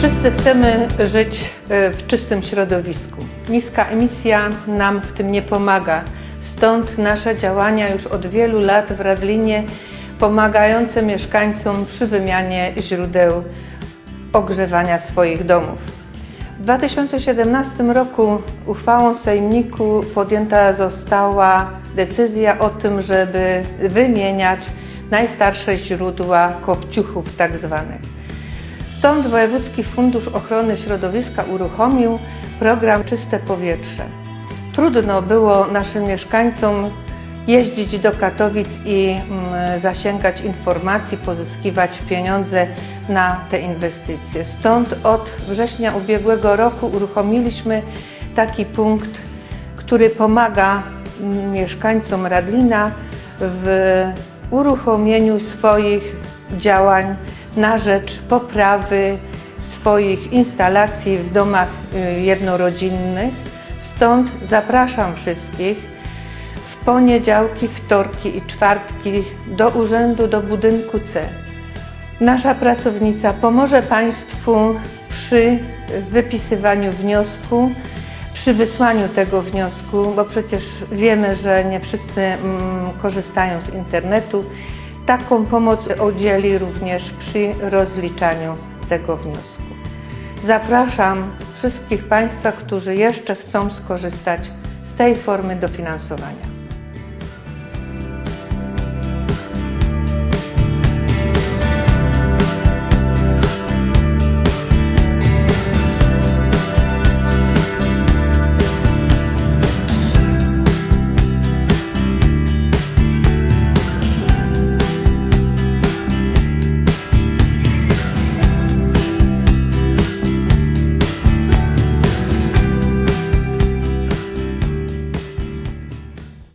Wszyscy chcemy żyć e, w czystym środowisku. Niska emisja nam w tym nie pomaga. Stąd nasze działania już od wielu lat w Radlinie pomagające mieszkańcom przy wymianie źródeł ogrzewania swoich domów. W 2017 roku uchwałą Sejmiku podjęta została decyzja o tym, żeby wymieniać najstarsze źródła kopciuchów tak zwanych. Stąd Wojewódzki Fundusz Ochrony Środowiska uruchomił program Czyste Powietrze. Trudno było naszym mieszkańcom jeździć do Katowic i mm, zasięgać informacji, pozyskiwać pieniądze na te inwestycje. Stąd od września ubiegłego roku uruchomiliśmy taki punkt, który pomaga mm, mieszkańcom Radlina w uruchomieniu swoich działań na rzecz poprawy swoich instalacji w domach y, jednorodzinnych. Stąd zapraszam wszystkich w poniedziałki, wtorki i czwartki do urzędu, do budynku C. Nasza pracownica pomoże Państwu przy wypisywaniu wniosku, przy wysłaniu tego wniosku, bo przecież wiemy, że nie wszyscy mm, korzystają z internetu. Taką pomoc udzieli również przy rozliczaniu tego wniosku. Zapraszam wszystkich Państwa, którzy jeszcze chcą skorzystać z tej formy dofinansowania.